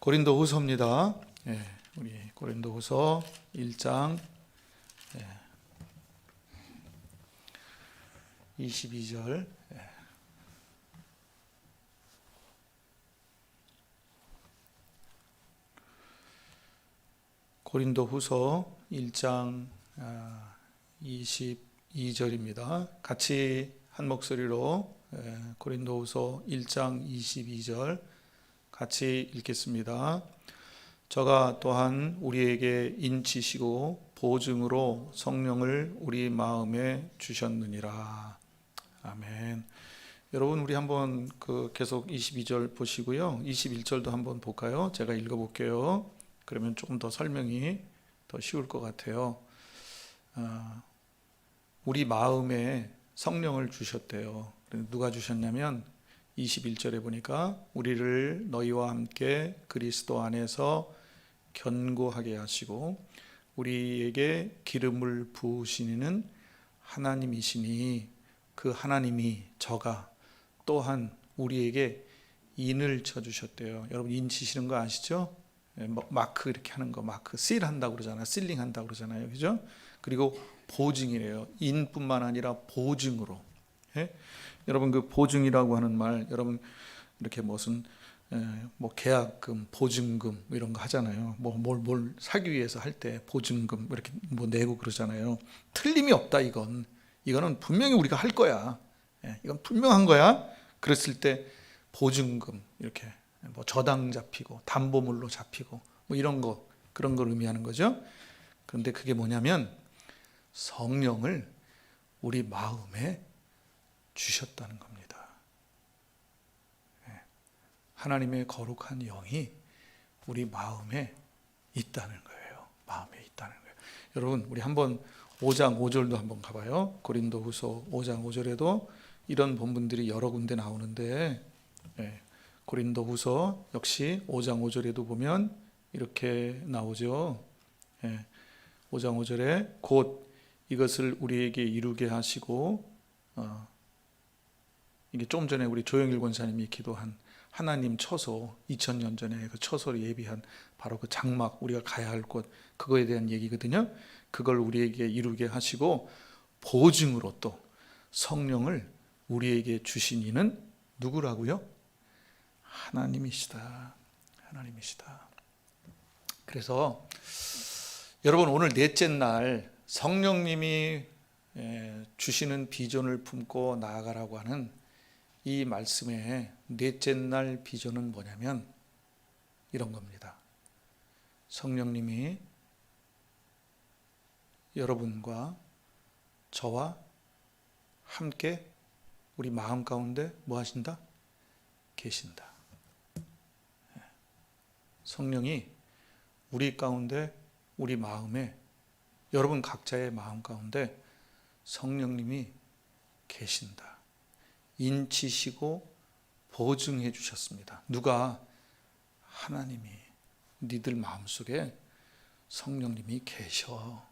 고린도 후서입니다. 예, 우리 고린도 후서 1장 예, 22절 예. 고린도 후서 1장 22절입니다. 같이 한 목소리로 예, 고린도 후서 1장 22절 같이 읽겠습니다. 저가 또한 우리에게 인치시고 보증으로 성령을 우리 마음에 주셨느니라. 아멘. 여러분 우리 한번 그 계속 22절 보시고요. 21절도 한번 볼까요? 제가 읽어 볼게요. 그러면 조금 더 설명이 더 쉬울 것 같아요. 아, 우리 마음에 성령을 주셨대요. 누가 주셨냐면 21절에 보니까 우리를 너희와 함께 그리스도 안에서 견고하게 하시고 우리에게 기름을 부으시는 하나님이시니 그 하나님이 저가 또한 우리에게 인을 쳐 주셨대요. 여러분 인 치시는 거 아시죠? 예, 뭐 마크 이렇게 하는 거 마크 실 한다고 그러잖아요. 실링 한다고 그러잖아요. 그죠? 그리고 보증이래요. 인뿐만 아니라 보증으로. 예? 여러분 그 보증이라고 하는 말 여러분 이렇게 무슨 에, 뭐 계약금, 보증금 뭐 이런 거 하잖아요. 뭐뭘뭘 사기 위해서 할 때 보증금 이렇게 뭐 내고 그러잖아요. 틀림이 없다 이건. 이거는 분명히 우리가 할 거야. 예, 이건 분명한 거야. 그랬을 때 보증금 이렇게 뭐 저당 잡히고 담보물로 잡히고 뭐 이런 거 그런 걸 의미하는 거죠. 그런데 그게 뭐냐면 성령을 우리 마음에 주셨다는 겁니다. 예. 하나님의 거룩한 영이 우리 마음에 있다는 거예요. 마음에 있다는 거예요. 여러분, 우리 한번 5장 5절도 한번 가봐요. 고린도 후서 5장 5절에도 이런 본문들이 여러 군데 나오는데, 예. 고린도 후서 역시 5장 5절에도 보면 이렇게 나오죠. 예. 5장 5절에 곧 이것을 우리에게 이루게 하시고, 어, 이게 좀 전에 우리 조영일 권사님이 기도한 하나님 처소 2000년 전에 그 처소를 예비한 바로 그 장막 우리가 가야 할 곳 그거에 대한 얘기거든요. 그걸 우리에게 이루게 하시고 보증으로 또 성령을 우리에게 주신 이는 누구라고요? 하나님이시다. 하나님이시다. 그래서 여러분 오늘 넷째 날 성령님이 예, 주시는 비전을 품고 나아가라고 하는 이 말씀의 넷째 날 비전은 뭐냐면 이런 겁니다. 성령님이 여러분과 저와 함께 우리 마음 가운데 뭐 하신다? 계신다. 성령이 우리 가운데 우리 마음에 여러분 각자의 마음 가운데 성령님이 계신다. 인치시고 보증해 주셨습니다. 누가 하나님이 니들 마음속에 성령님이 계셔.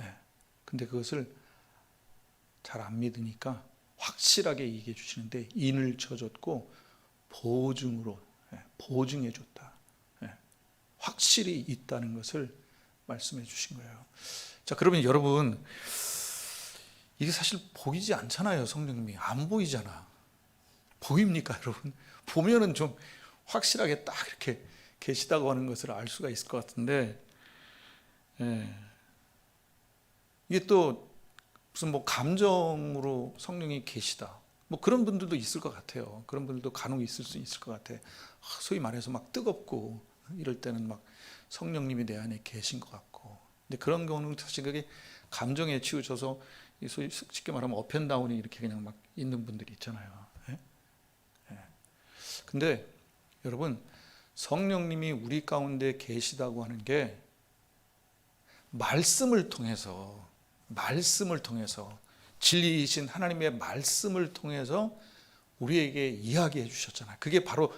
예. 근데 그것을 잘 안 믿으니까 확실하게 얘기해 주시는데 인을 쳐줬고 보증으로 예, 보증해 줬다. 예. 확실히 있다는 것을 말씀해 주신 거예요. 자, 그러면 여러분 이게 사실 보이지 않잖아요, 성령님이. 안 보이잖아. 보입니까, 여러분? 보면은 좀 확실하게 딱 이렇게 계시다고 하는 것을 알 수가 있을 것 같은데, 예. 이게 또 무슨 뭐 감정으로 성령이 계시다. 뭐 그런 분들도 있을 것 같아요. 그런 분들도 간혹 있을 수 있을 것 같아. 소위 말해서 막 뜨겁고 이럴 때는 막 성령님이 내 안에 계신 것 같고. 근데 그런 경우는 사실 그게 감정에 치우쳐서 쉽게 말하면 어펜다운이 이렇게 그냥 막 있는 분들이 있잖아요. 예? 예. 근데 여러분 성령님이 우리 가운데 계시다고 하는 게 말씀을 통해서 말씀을 통해서 진리이신 하나님의 말씀을 통해서 우리에게 이야기해 주셨잖아요. 그게 바로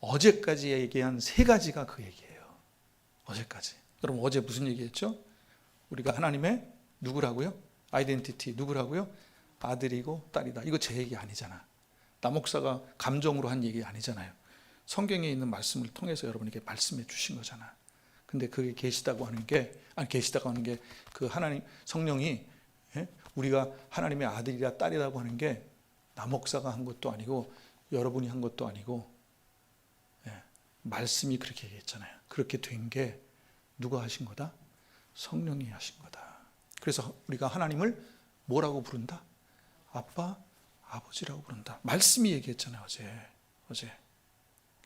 어제까지 얘기한 세 가지가 그 얘기예요. 어제까지. 여러분 어제 무슨 얘기했죠? 우리가 하나님의 누구라고요? 아이덴티티 누구라고요? 아들이고 딸이다. 이거 제 얘기 아니잖아. 나 목사가 감정으로 한 얘기 아니잖아요. 성경에 있는 말씀을 통해서 여러분에게 말씀해 주신 거잖아. 근데 그게 계시다고 하는 게 아니 계시다고 하는 게 그 하나님 성령이 예? 우리가 하나님의 아들이라 딸이라고 하는 게 남목사가 한 것도 아니고 여러분이 한 것도 아니고 예, 말씀이 그렇게 얘기했잖아요. 그렇게 된 게 누가 하신 거다? 성령이 하신 거다. 그래서 우리가 하나님을 뭐라고 부른다? 아빠, 아버지라고 부른다. 말씀이 얘기했잖아요, 어제. 어제.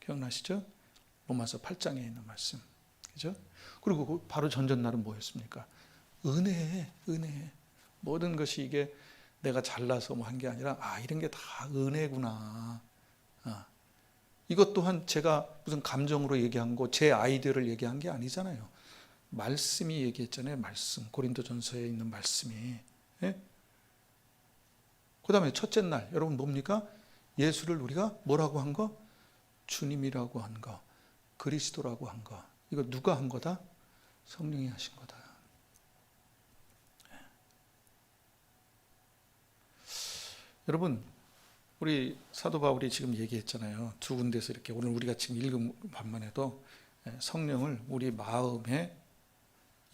기억나시죠? 로마서 8장에 있는 말씀. 그죠? 그리고 그 바로 전전날은 뭐였습니까? 은혜, 은혜. 모든 것이 이게 내가 잘나서 뭐 한 게 아니라, 아, 이런 게 다 은혜구나. 아. 이것 또한 제가 무슨 감정으로 얘기한 거, 제 아이디어를 얘기한 게 아니잖아요. 말씀이 얘기했잖아요. 말씀. 고린도전서에 있는 말씀이. 예? 그 다음에 첫째 날 여러분 뭡니까? 예수를 우리가 뭐라고 한 거? 주님이라고 한 거. 그리스도라고 한 거. 이거 누가 한 거다? 성령이 하신 거다. 예. 여러분 우리 사도 바울이 지금 얘기했잖아요. 두 군데서 이렇게 오늘 우리가 지금 읽은 반만 해도 예, 성령을 우리 마음에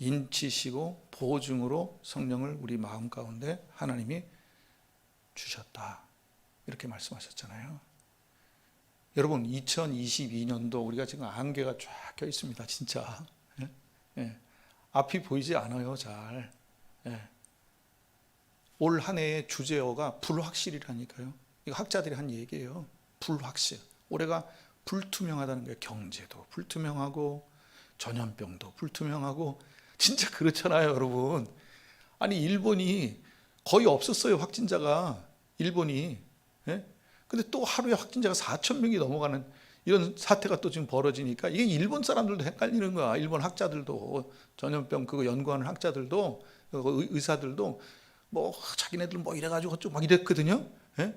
인치시고 보증으로 성령을 우리 마음 가운데 하나님이 주셨다. 이렇게 말씀하셨잖아요. 여러분 2022년도 우리가 지금 안개가 쫙 껴 있습니다. 진짜. 예? 예. 앞이 보이지 않아요. 잘. 예. 올한 해의 주제어가 불확실이라니까요. 이거 학자들이 한 얘기예요. 불확실. 올해가 불투명하다는 거예요. 경제도 불투명하고 전염병도 불투명하고 진짜 그렇잖아요, 여러분. 아니 일본이 거의 없었어요 확진자가 일본이. 예? 근데 또 하루에 확진자가 4천 명이 넘어가는 이런 사태가 또 지금 벌어지니까 이게 일본 사람들도 헷갈리는 거야. 일본 학자들도 전염병 그거 연구하는 학자들도 그 의사들도 뭐 자기네들 뭐 이래가지고 좀막 이랬거든요. 예?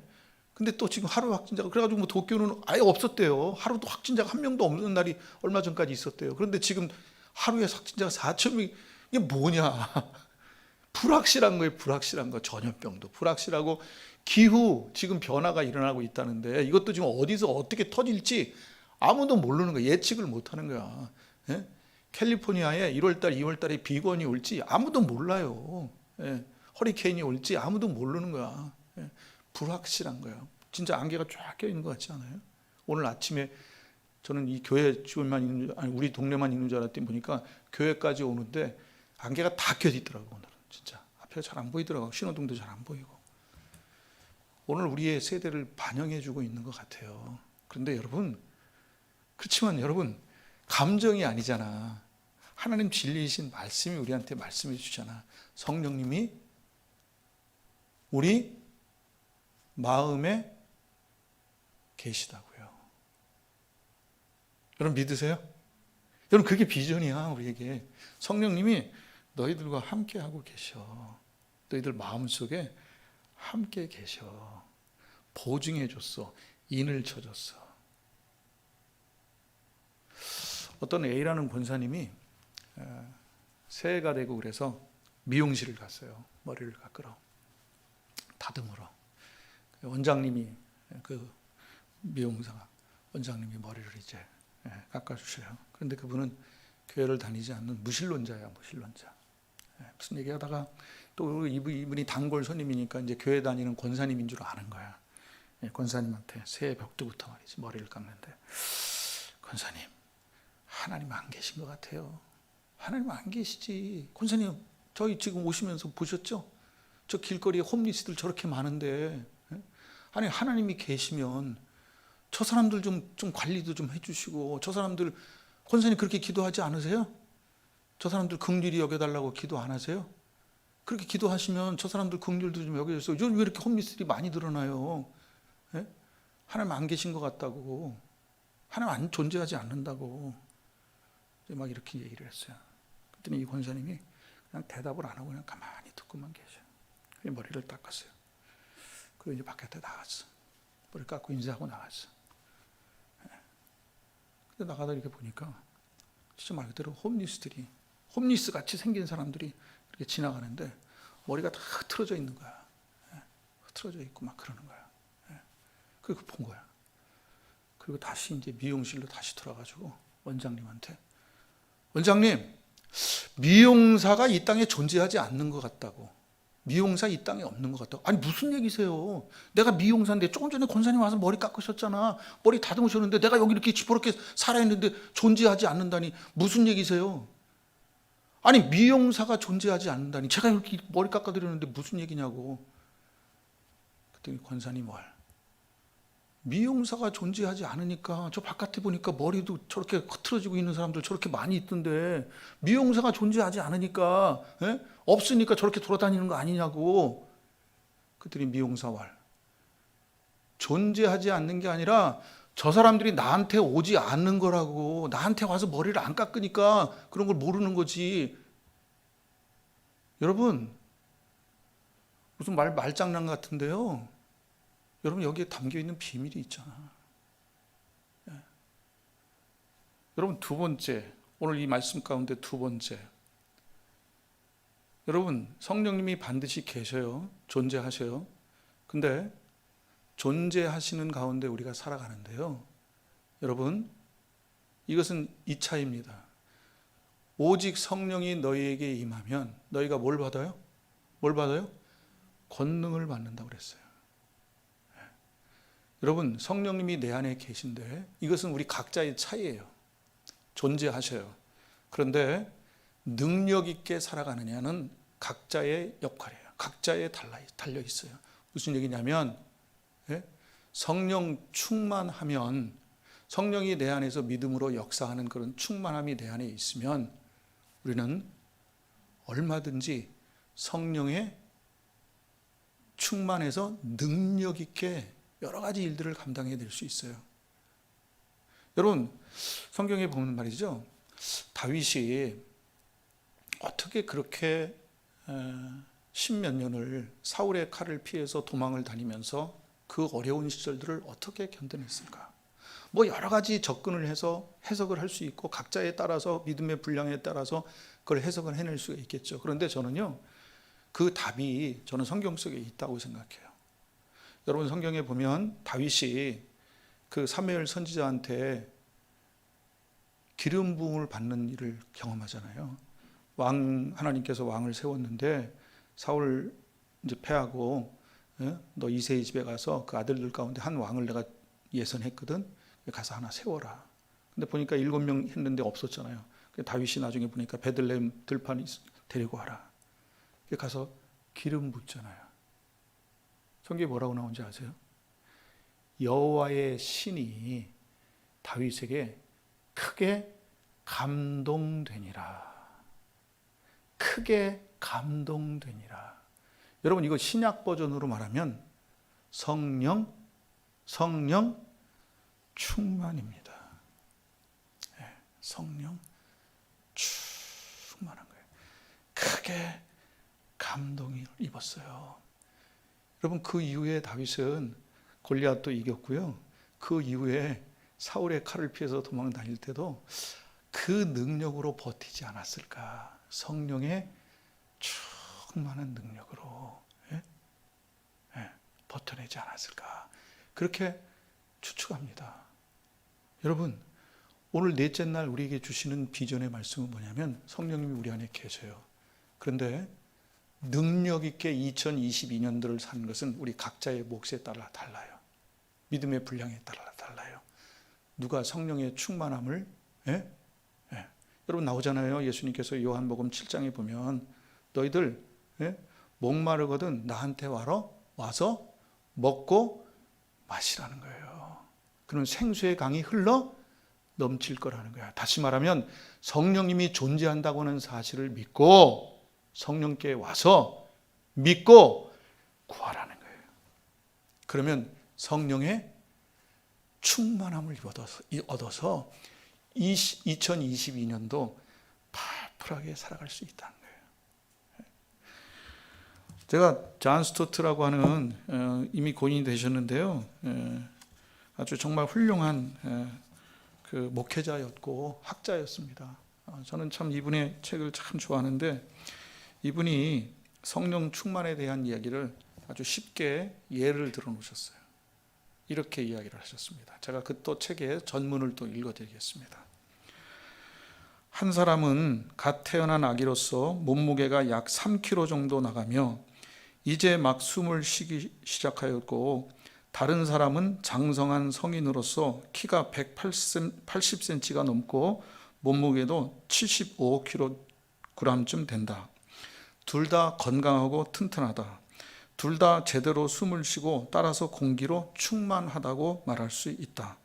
근데 또 지금 하루 확진자가 그래가지고 뭐 도쿄는 아예 없었대요. 하루도 확진자가 한 명도 없는 날이 얼마 전까지 있었대요. 그런데 지금 하루에 확진자가 4천 명 이게 뭐냐? 불확실한 거예요. 불확실한 거. 전염병도 불확실하고 기후 지금 변화가 일어나고 있다는데 이것도 지금 어디서 어떻게 터질지 아무도 모르는 거야. 예측을 못 하는 거야. 예? 캘리포니아에 1월 달, 2월 달에 비건이 올지 아무도 몰라요. 예? 허리케인이 올지 아무도 모르는 거야. 예? 불확실한 거예요. 진짜 안개가 쫙 껴 있는 것 같지 않아요? 오늘 아침에 저는 이 교회 주변만 있는 줄, 아니 우리 동네만 있는 줄 알았더니 보니까 교회까지 오는데 안개가 다껴 있더라고 오늘은 진짜 앞에가 잘안 보이더라고 신호등도 잘 안 보이고 오늘 우리의 세대를 반영해주고 있는 것 같아요. 그런데 여러분 그렇지만 여러분 감정이 아니잖아. 하나님 진리이신 말씀이 우리한테 말씀해 주잖아. 성령님이 우리 마음에 계시다고요. 여러분 믿으세요? 여러분 그게 비전이야 우리에게 성령님이 너희들과 함께 하고 계셔. 너희들 마음 속에 함께 계셔. 보증해 줬어. 인을 쳐줬어. 어떤 A라는 권사님이 에, 새해가 되고 그래서 미용실을 갔어요. 머리를 깎으러. 다듬으러. 원장님이 그 미용사 원장님이 머리를 이제 예, 깎아주셔요. 그런데 그분은 교회를 다니지 않는 무신론자야, 무신론자. 예, 무슨 얘기하다가 또 이분- 이분이 단골 손님이니까 이제 교회 다니는 권사님인 줄 아는 거야. 예, 권사님한테 새해 벽두부터 말이지 머리를 깎는데 권사님 하나님 안 계신 것 같아요. 하나님 안 계시지. 권사님 저희 지금 오시면서 보셨죠? 저 길거리에 홈리스들 저렇게 많은데 예? 아니 하나님이 계시면 저 사람들 좀, 좀 관리도 좀 해주시고 저 사람들 권사님 그렇게 기도하지 않으세요? 저 사람들 긍휼히 여겨달라고 기도 안 하세요? 그렇게 기도하시면 저 사람들 긍휼도 좀 여겨주세요. 요즘 왜 이렇게 홈리스들이 많이 늘어나요? 예? 하나님 안 계신 것 같다고 하나님 안 존재하지 않는다고 막 이렇게 얘기를 했어요. 그랬더니 이 권사님이 그냥 대답을 안 하고 그냥 가만히 듣고만 계셔. 요 머리를 닦았어요. 그리고 이제 바깥에 나갔어. 머리 깎고 인사하고 나갔어. 예. 근데 나가다 이렇게 보니까 진짜 말 그대로 홈리스들이 홈리스 같이 생긴 사람들이 이렇게 지나가는데 머리가 다 흐트러져 있는 거야. 예. 흐트러져 있고 막 그러는 거야. 예. 그리고 본 거야. 그리고 다시 이제 미용실로 다시 돌아가지고 원장님한테 원장님 미용사가 이 땅에 존재하지 않는 것 같다고 미용사 이 땅에 없는 것 같다고. 아니 무슨 얘기세요? 내가 미용사인데 조금 전에 권사님 와서 머리 깎으셨잖아. 머리 다듬으셨는데 내가 여기 이렇게 시퍼렇게 살아있는데 존재하지 않는다니 무슨 얘기세요? 아니 미용사가 존재하지 않는다니. 제가 이렇게 머리 깎아드렸는데 무슨 얘기냐고. 그랬더니 권사님 말 미용사가 존재하지 않으니까 저 바깥에 보니까 머리도 저렇게 흐트러지고 있는 사람들 저렇게 많이 있던데 미용사가 존재하지 않으니까 예? 없으니까 저렇게 돌아다니는 거 아니냐고. 그랬더니 미용사 말 존재하지 않는 게 아니라 저 사람들이 나한테 오지 않는 거라고 나한테 와서 머리를 안 깎으니까 그런 걸 모르는 거지. 여러분 무슨 말 말장난 같은데요 여러분 여기에 담겨 있는 비밀이 있잖아. 예. 여러분 두 번째 오늘 이 말씀 가운데 두 번째 여러분 성령님이 반드시 계셔요. 존재하셔요. 근데 존재하시는 가운데 우리가 살아가는데요. 여러분 이것은 2차입니다. 오직 성령이 너희에게 임하면 너희가 뭘 받아요? 뭘 받아요? 권능을 받는다고 그랬어요. 여러분 성령님이 내 안에 계신데 이것은 우리 각자의 차이예요. 존재하셔요. 그런데 능력 있게 살아가느냐는 각자의 역할이에요. 달라 달려 있어요. 무슨 얘기냐면 예? 성령 충만하면 성령이 내 안에서 믿음으로 역사하는 그런 충만함이 내 안에 있으면 우리는 얼마든지 성령의 충만해서 능력 있게 여러 가지 일들을 감당해 낼 수 있어요. 여러분 성경에 보면 말이죠. 다윗이 어떻게 그렇게 십몇 년을 사울의 칼을 피해서 도망을 다니면서 그 어려운 시절들을 어떻게 견뎌냈을까? 뭐 여러 가지 접근을 해서 해석을 할 수 있고 각자에 따라서 믿음의 분량에 따라서 그걸 해석을 해낼 수가 있겠죠. 그런데 저는요 그 답이 저는 성경 속에 있다고 생각해요. 여러분 성경에 보면 다윗이 그 사무엘 선지자한테 기름 부음을 받는 일을 경험하잖아요. 왕 하나님께서 왕을 세웠는데 사울 이제 패하고 예? 너 이세의 집에 가서 그 아들들 가운데 한 왕을 내가 예선했거든. 가서 하나 세워라. 근데 보니까 일곱 명 했는데 없었잖아요. 다윗이 나중에 보니까 베들레헴 들판 데리고 와라. 가서 기름 붓잖아요. 성경에 뭐라고 나온지 아세요? 여호와의 신이 다윗에게 크게 감동되니라. 크게 감동되니라. 여러분 이거 신약 버전으로 말하면 성령 성령 충만입니다. 네, 성령 충만한 거예요. 크게 감동을 입었어요. 여러분 그 이후에 다윗은 골리앗도 이겼고요. 그 이후에 사울의 칼을 피해서 도망 다닐 때도 그 능력으로 버티지 않았을까? 성령의 충만한 능력으로 예? 예, 버텨내지 않았을까? 그렇게 추측합니다. 여러분 오늘 넷째 날 우리에게 주시는 비전의 말씀은 뭐냐면 성령님이 우리 안에 계셔요. 그런데 능력 있게 2022년도를 사는 것은 우리 각자의 몫에 따라 달라요. 믿음의 분량에 따라 달라요. 누가 성령의 충만함을 예? 예. 여러분 나오잖아요. 예수님께서 요한복음 7장에 보면 너희들 예? 목마르거든 나한테 와러 와서 먹고 마시라는 거예요. 그럼 생수의 강이 흘러 넘칠 거라는 거야. 다시 말하면 성령님이 존재한다고 하는 사실을 믿고 성령께 와서 믿고 구하라는 거예요. 그러면 성령의 충만함을 얻어서 2022년도 팔풀하게 살아갈 수 있다는 거예요. 제가 잔 스토트라고 하는 어, 이미 고인이 되셨는데요. 아주 정말 훌륭한 그 목회자였고 학자였습니다. 어, 저는 참 이분의 책을 참 좋아하는데 이분이 성령 충만에 대한 이야기를 아주 쉽게 예를 들어 놓으셨어요. 이렇게 이야기를 하셨습니다. 제가 그 또 책의 전문을 또 읽어드리겠습니다. 한 사람은 갓 태어난 아기로서 몸무게가 약 3kg 정도 나가며 이제 막 숨을 쉬기 시작하였고 다른 사람은 장성한 성인으로서 키가 180cm가 넘고 몸무게도 75kg쯤 된다. 둘 다 건강하고 튼튼하다. 둘 다 제대로 숨을 쉬고 따라서 공기로 충만하다고 말할 수 있다.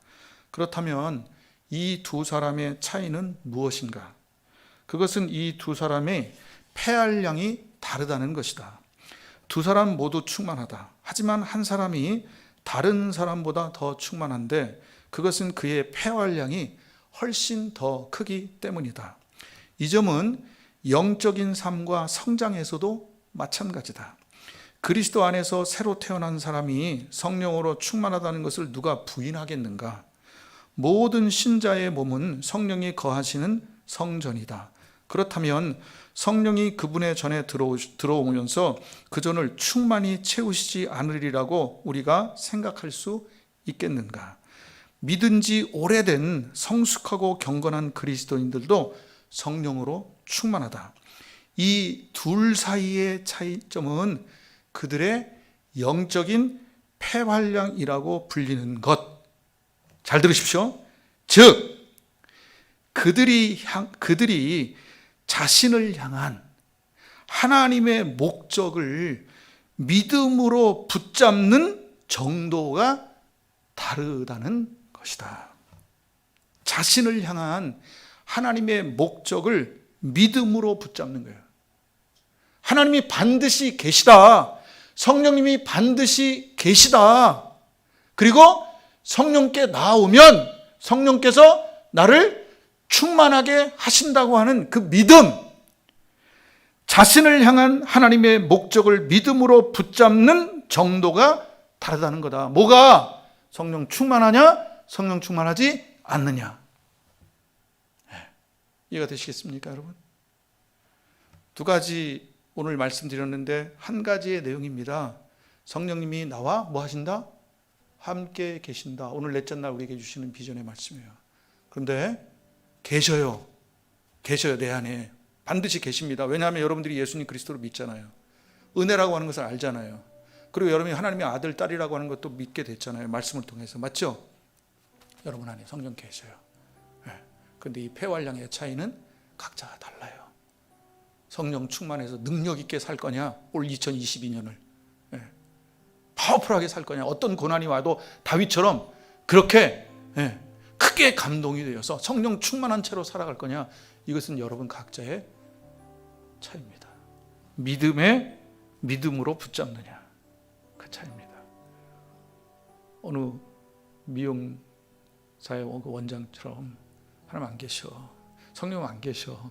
그렇다면 이 두 사람의 차이는 무엇인가? 그것은 이 두 사람의 폐활량이 다르다는 것이다. 두 사람 모두 충만하다. 하지만 한 사람이 다른 사람보다 더 충만한데 그것은 그의 폐활량이 훨씬 더 크기 때문이다. 이 점은 영적인 삶과 성장에서도 마찬가지다. 그리스도 안에서 새로 태어난 사람이 성령으로 충만하다는 것을 누가 부인하겠는가? 모든 신자의 몸은 성령이 거하시는 성전이다. 그렇다면 성령이 그분의 전에 들어오면서 그 전을 충만히 채우시지 않으리라고 우리가 생각할 수 있겠는가? 믿은 지 오래된 성숙하고 경건한 그리스도인들도 성령으로 충만하다. 이 둘 사이의 차이점은 그들의 영적인 폐활량이라고 불리는 것. 잘 들으십시오. 즉, 그들이 향, 그들이 자신을 향한 하나님의 목적을 믿음으로 붙잡는 정도가 다르다는 것이다. 자신을 향한 하나님의 목적을 믿음으로 붙잡는 거예요. 하나님이 반드시 계시다. 성령님이 반드시 계시다. 그리고 성령께 나오면 성령께서 나를 충만하게 하신다고 하는 그 믿음, 자신을 향한 하나님의 목적을 믿음으로 붙잡는 정도가 다르다는 거다. 뭐가 성령 충만하냐? 성령 충만하지 않느냐? 네. 이해가 되시겠습니까, 여러분? 두 가지 오늘 말씀드렸는데 한 가지의 내용입니다. 성령님이 나와 뭐 하신다? 함께 계신다. 오늘 넷째 날 우리에게 주시는 비전의 말씀이에요. 그런데 계셔요. 계셔요, 내 안에. 반드시 계십니다. 왜냐하면 여러분들이 예수님 그리스도를 믿잖아요. 은혜라고 하는 것을 알잖아요. 그리고 여러분이 하나님의 아들, 딸이라고 하는 것도 믿게 됐잖아요. 말씀을 통해서. 맞죠? 여러분 안에 성령 계셔요. 그런데 이 폐활량의 차이는 각자가 달라요. 성령 충만해서 능력 있게 살 거냐? 올 2022년을. 파워풀하게 살 거냐? 어떤 고난이 와도 다윗처럼 그렇게 예, 크게 감동이 되어서 성령 충만한 채로 살아갈 거냐? 이것은 여러분 각자의 차이입니다. 믿음에 믿음으로 붙잡느냐 그 차이입니다. 어느 미용사의 원장처럼 하나님 안 계셔. 성령 안 계셔.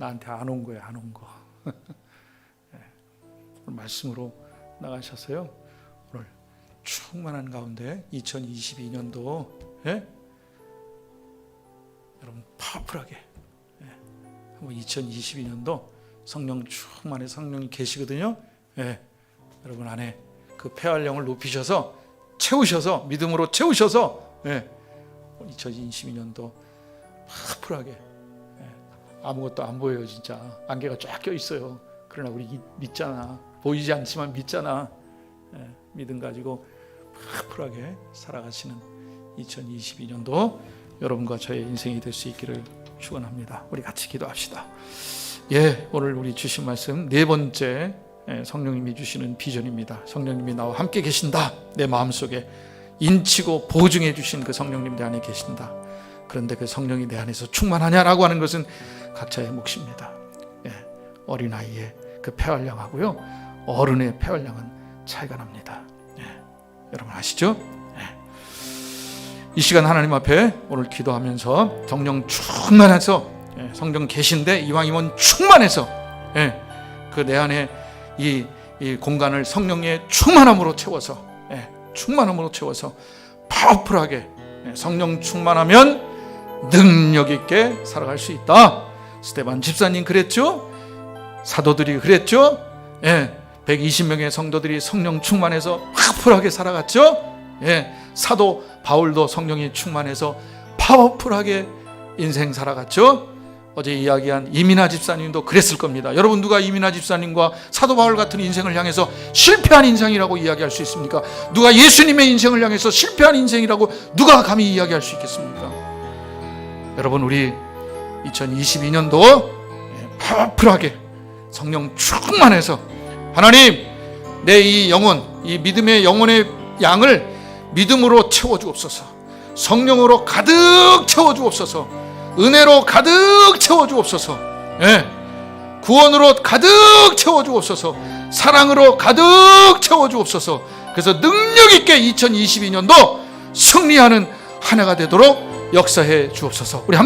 나한테 안 온 거야, 안온 거. 오늘 말씀으로 나가셨어요. 오늘 충만한 가운데 2022년도 예? 여러분 파워풀하게 예. 한번 2022년도 성령 충만의 성령이 계시거든요. 예. 여러분 안에 그 폐활량을 높이셔서 채우셔서 믿음으로 채우셔서 예. 2022년도 파워풀하게 예. 아무것도 안 보여요 진짜 안개가 쫙 껴 있어요. 그러나 우리 믿잖아. 보이지 않지만 믿잖아. 예, 믿음 가지고 파풀하게 살아가시는 2022년도 여러분과 저의 인생이 될 수 있기를 축원합니다. 우리 같이 기도합시다. 예, 오늘 우리 주신 말씀 네 번째 예, 성령님이 주시는 비전입니다. 성령님이 나와 함께 계신다. 내 마음 속에 인치고 보증해 주신 그 성령님 내 안에 계신다. 그런데 그 성령이 내 안에서 충만하냐라고 하는 것은 각자의 몫입니다. 예, 어린아이의 그 폐활량하고요. 어른의 폐활량은 차이가 납니다. 예, 여러분 아시죠? 예. 이 시간 하나님 앞에 오늘 기도하면서 성령 충만해서 예, 성령 계신데 이왕이면 충만해서 예, 그내 안에 이, 이, 공간을 성령의 충만함으로 채워서 예, 충만함으로 채워서 파워풀하게 예, 성령 충만하면 능력 있게 살아갈 수 있다. 스테반 집사님 그랬죠? 사도들이 그랬죠? 예, 120명의 성도들이 성령 충만해서 파워풀하게 살아갔죠. 예, 사도 바울도 성령이 충만해서 파워풀하게 인생 살아갔죠. 어제 이야기한 이민아 집사님도 그랬을 겁니다. 여러분 누가 이민아 집사님과 사도 바울 같은 인생을 향해서 실패한 인생이라고 이야기할 수 있습니까? 누가 예수님의 인생을 향해서 실패한 인생이라고 누가 감히 이야기할 수 있겠습니까? 여러분 우리 2022년도 파워풀하게 성령 충만해서 하나님 내 이 영혼 이 믿음의 영혼의 양을 믿음으로 채워 주옵소서. 성령으로 가득 채워 주옵소서. 은혜로 가득 채워 주옵소서. 예. 구원으로 가득 채워 주옵소서. 사랑으로 가득 채워 주옵소서. 그래서 능력 있게 2022년도 승리하는 한 해가 되도록 역사해 주옵소서. 우리 한